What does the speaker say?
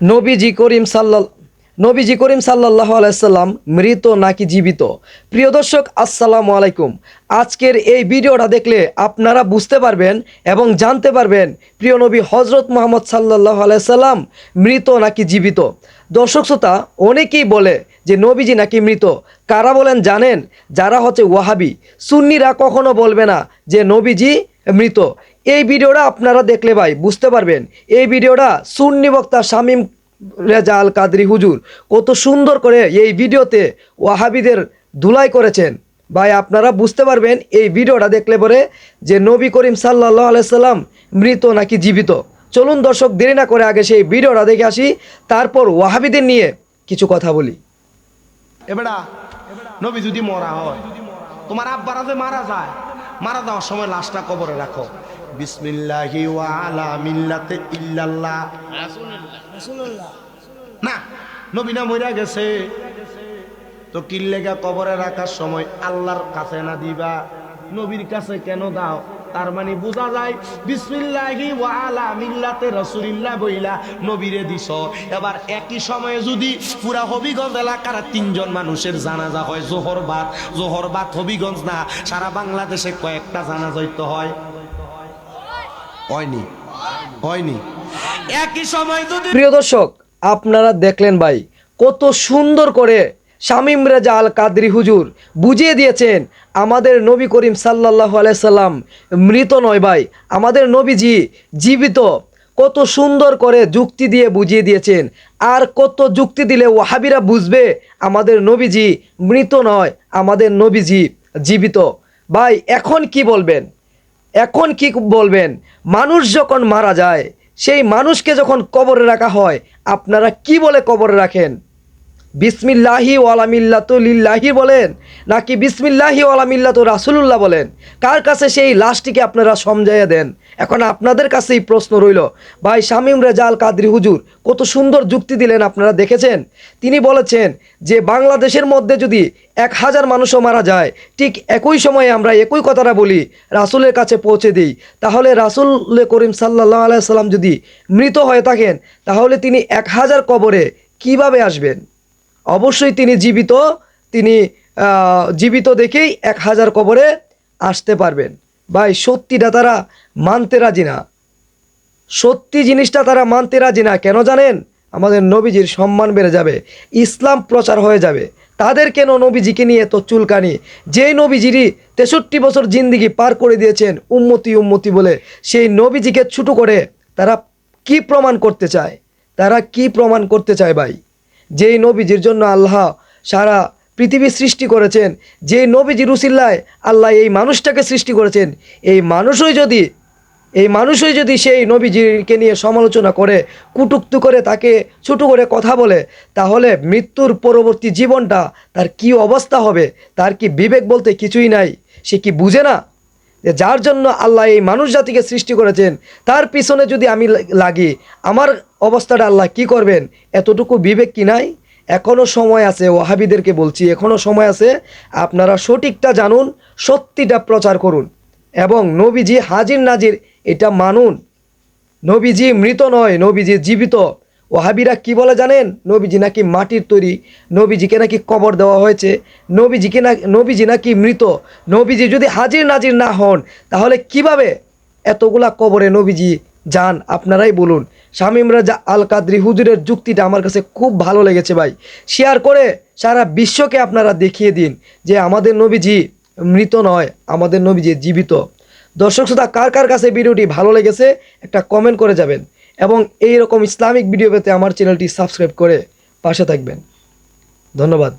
নবীজি করিম সাল্লাল, নবীজি করিম সাল্লাহ আলাইসাল্লাম মৃত নাকি জীবিত? প্রিয় দর্শক, আসসালামু আলাইকুম। আজকের এই ভিডিওটা দেখলে আপনারা বুঝতে পারবেন এবং জানতে পারবেন প্রিয় নবী হজরত মোহাম্মদ সাল্লাহ আলাইসাল্লাম মৃত নাকি জীবিত। দর্শক শ্রোতা, অনেকেই বলে যে নবীজি নাকি মৃত। কারা বলেন জানেন? যারা হচ্ছে ওয়াহাবি। সুন্নিরা কখনো বলবে না যে নবীজি মৃত। এই ভিডিওটা আপনারা দেখলে ভাই, বুঝতে পারবেন। এই ভিডিওটা সুন্নি বক্তা শামীম রেজা আল কাদরি হুজুর কত সুন্দর করে এই ভিডিওতে ওয়াহাবিদের ধুলাই করেছেন। ভাই, আপনারা বুঝতে পারবেন, এই ভিডিওটা দেখলে পরে যে নবী করিম সাল্লাহ আলাইসাল্লাম মৃত নাকি জীবিত। চলুন দর্শক, দেরি না করে আগে সেই ভিডিওটা দেখে আসি, তারপর ওয়াহাবিদের নিয়ে কিছু কথা বলি। নবী যদি মরা হয়, তোমার আব্বারা যে মারা যায়, মারা যাওয়ার সময় লাশটা কবরে রাখো। বিসমিল্লাহি ওয়া আলা মিল্লাতে ইল্লাল্লাহ। না নবী না মইরা গেছে। তো কিল্লেগা কবরে রাখার সময় আল্লাহর কাছে না দিবা? নবীর কাছে কেন দাও? তার মানে বোঝা যায় বিসমিল্লাহি ওয়া আলা মিল্লাতে রাসূলিল্লাহ বইলা নবীরে দিছ। এবার একই সময়ে যদি পুরা হবিগঞ্জ এলাকার তিনজন মানুষের জানাজা হয় জোহর বাদ জোহর বাদ হবিগঞ্জ না সারা বাংলাদেশে কয়েকটা জানাজা হইতে হয়। হয়নি। হয়নি। একই সময় যদি প্রিয় দর্শক আপনারা দেখলেন ভাই কত সুন্দর করে শামীম রেজা আল কাদরি হুজুর বুঝিয়ে দিয়েছেন আমাদের নবী করিম সাল্লাহ আলাইসাল্লাম মৃত নয় ভাই আমাদের নবীজি জীবিত। কত সুন্দর করে যুক্তি দিয়ে বুঝিয়ে দিয়েছেন আর কত যুক্তি দিলে ওয়াহাবিরা বুঝবে আমাদের নবীজি মৃত নয় আমাদের নবীজি জীবিত। ভাই এখন কি বলবেন? এখন কি বলবেন? মানুষ যখন মারা যায়, সেই মানুষকে যখন কবরে রাখা হয়, আপনারা কি বলে কবরে রাখেন? বিসমিল্লাহি ওয়ালামিল্লাতু লিল্লাহি বলেন, নাকি বিসমিল্লাহি ওয়ালামিল্লাতু রাসুলুল্লাহ বলেন? কার কাছে সেই লাশটিকে আপনারা সমঝাইয়া দেন? এখন আপনাদের কাছেই প্রশ্ন রইল, ভাই শামীম রেজাল কাদরি হুজুর, কত সুন্দর যুক্তি দিলেন আপনারা দেখেছেন? তিনি বলেছেন যে বাংলাদেশের মধ্যে যদি এক হাজার মানুষও মারা যায়, ঠিক একই সময়ে আমরা একই কথাটা বলি, রাসুলের কাছে পৌঁছে দিই। তাহলে রাসুল করিম সাল্লাহ আলাইসাল্লাম যদি মৃত হয়ে থাকেন, তাহলে তিনি এক হাজার কবরে কীভাবে আসবেন? অবশ্যই তিনি জীবিত তিনি জীবিত দেখেই এক হাজার কবরে আসতে পারবেন। ভাই, সত্যিটা তারা মানতে রাজি না। সত্যি জিনিসটা তারা মানতে রাজি না, কেন জানেন? আমাদের নবীজির সম্মান বেড়ে যাবে, ইসলাম প্রচার হয়ে যাবে। তাদের কেন নবীজিকে নিয়ে তো চুলকানি? যেই নবীজিরই তেষট্টি বছর জিন্দিগি পার করে দিয়েছেন, উম্মতি উম্মতি বলে, সেই নবীজিকে ছুটো করে তারা কি প্রমাণ করতে চায়? তারা কি প্রমাণ করতে চায় ভাই? যেই নবীজির জন্য আল্লাহ সারা পৃথিবী সৃষ্টি করেছেন যে নবীজি রুসিল্লায় আল্লাহ এই মানুষটাকে সৃষ্টি করেছেন, এই মানুষই যদি, এই মানুষই যদি সেই নবীজিকে নিয়ে সমালোচনা করে, কুটুক্তু করে তাকে ছোটো করে কথা বলে, তাহলে মৃত্যুর পরবর্তী জীবনটা তার কি অবস্থা হবে, তার কি বিবেক বলতে কিছুই নাই, সে কি বুঝে না? যে যার জন্য আল্লাহ এই মানুষ জাতিকে সৃষ্টি করেছেন, তার পিছনে যদি আমি লাগি, আমার অবস্থাটা আল্লাহ কি করবেন? এতটুকু বিবেক কি নাই? এখনও সময় আছে, ওয়াহাবিদেরকে বলছি এখনও সময় আছে, আপনারা সঠিকটা জানুন, সত্যিটা প্রচার করুন। এবং নবীজি হাজির নাজির এটা মানুন। নবীজি মৃত নয়, নবীজি জীবিত। ওহাবিরা কি বলে জানেন? নবীজি নাকি মাটির তৈরি, নবীজিকে নাকি কবর দেওয়া হয়েছে, নবীজিকে না, নবীজি নাকি মৃত, নবীজি যদি হাজির নাজির না হন, তাহলে কীভাবে এতগুলা কবরে নবীজি যান? আপনারাই বলুন। শামীম রাজা আল কাদরি হুজুরের যুক্তিটা আমার কাছে খুব ভালো লেগেছে ভাই। শেয়ার করে সারা বিশ্বকে আপনারা দেখিয়ে দিন যে আমাদের নবীজি মৃত নয়, আমাদের নবীজি জীবিত। দর্শক শ্রোতা, কার কার কাছে ভিডিওটি ভালো লেগেছে, একটা কমেন্ট করে যাবেন। এবং এই রকম ইসলামিক ভিডিও পেতে আমার চ্যানেলটি সাবস্ক্রাইব করে পাশে থাকবেন। ধন্যবাদ।